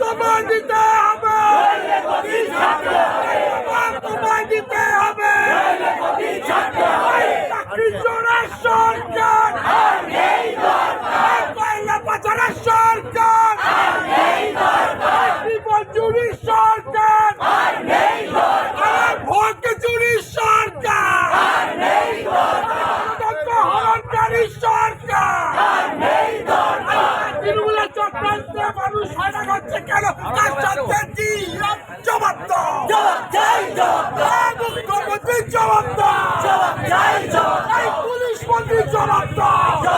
তোমায় দিতে হবে তোমায় দিতে হবে সরকার। পাচারের সরকার চুরি সরকার। ভোট চুরি সরকার। হরণকারী সরকার। তৃণমূলের চক্রান্তে মানুষ হয়রান হচ্ছে কেন? তার কি জবাব মুখ্যমন্ত্রী জবাব পুলিশ মন্ত্রী দিতে হবে।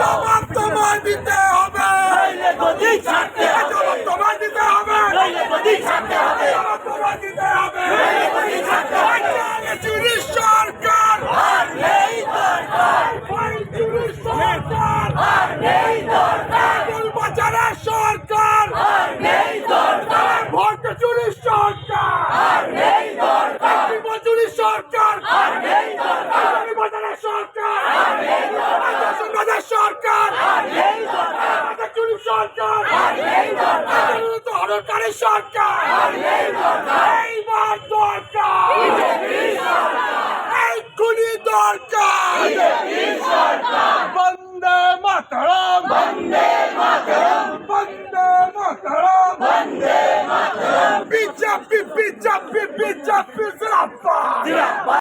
জবাব তোমায় দিতে হবে নইলে গদি ছাড়তে হবে জবাব তোমায় দিতে হবে নইলে গদি ছাড়তে হবে এই চুরি সরকার আর নেই দরকার ফাইল চুরি সরকার আর নেই দরকার আগুন বাজারের সরকার আর নেই দরকার ভোট চুরি সরকার। আর নেই দরকার। চুরি সরকার। আর নেই দরকার। বাজারের সরকার। আর নেই দরকার। আগুন সরকার। আর নেই দরকার। চুরি সরকার। আর নেই দরকার। হরণকারী সরকার। আর নেই Zirappa! Zirappa! Zirappa!